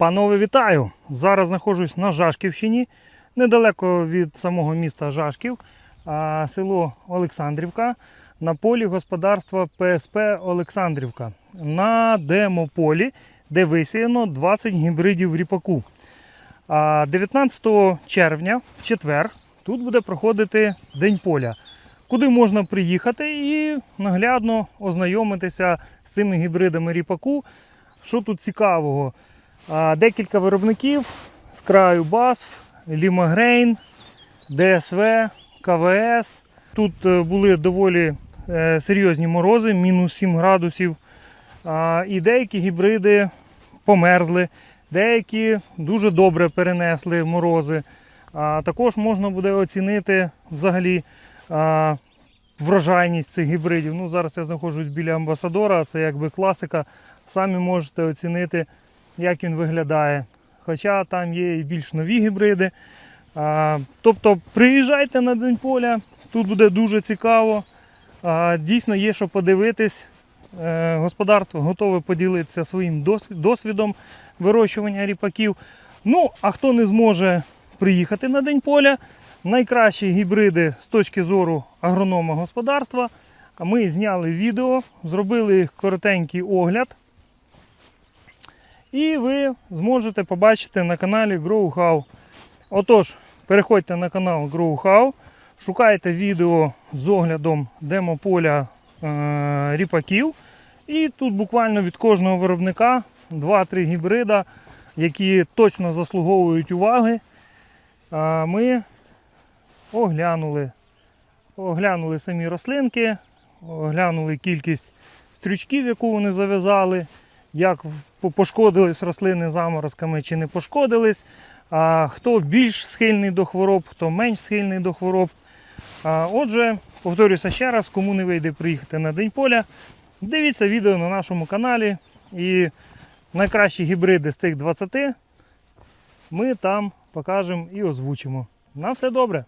Панове, вітаю! Зараз знаходжусь на Жашківщині, недалеко від самого міста Жашків, село Олександрівка, на полі господарства ПСП Олександрівка. На демополі, де висіяно 20 гібридів ріпаку. 19 червня, в четвер, тут буде проходити День поля, куди можна приїхати і наглядно ознайомитися з цими гібридами ріпаку. Що тут цікавого? Декілька виробників з краю BASF, Лімагрейн, ДСВ, КВС. Тут е, були доволі е, серйозні морози, мінус 7 градусів. І деякі гібриди померзли, деякі дуже добре перенесли морози. Також можна буде оцінити взагалі врожайність цих гібридів. Ну, зараз я знаходжусь біля амбасадора, це якби класика. Самі можете оцінити, як він виглядає. Хоча там є і більш нові гібриди. Тобто приїжджайте на День поля, тут буде дуже цікаво. Дійсно є що подивитись. Е, Господарство готове поділитися своїм досвідом вирощування ріпаків. Ну, а хто не зможе приїхати на День поля, найкращі гібриди з точки зору агронома господарства. Ми зняли відео, зробили коротенький огляд. І ви зможете побачити на каналі GrowHow. Отож, переходьте на канал GrowHow, шукайте відео з оглядом демополя е, ріпаків. І тут буквально від кожного виробника 2-3 гібрида, які точно заслуговують уваги. А Ми оглянули, оглянули самі рослинки, оглянули кількість стрючків, яку вони зав'язали, як пошкодились рослини заморозками чи не пошкодились. Хто більш схильний до хвороб, хто менш схильний до хвороб. Отже, повторюся ще раз, кому не вийде приїхати на День поля, дивіться відео на нашому каналі. І найкращі гібриди з цих 20 ми там покажемо і озвучимо. На все добре!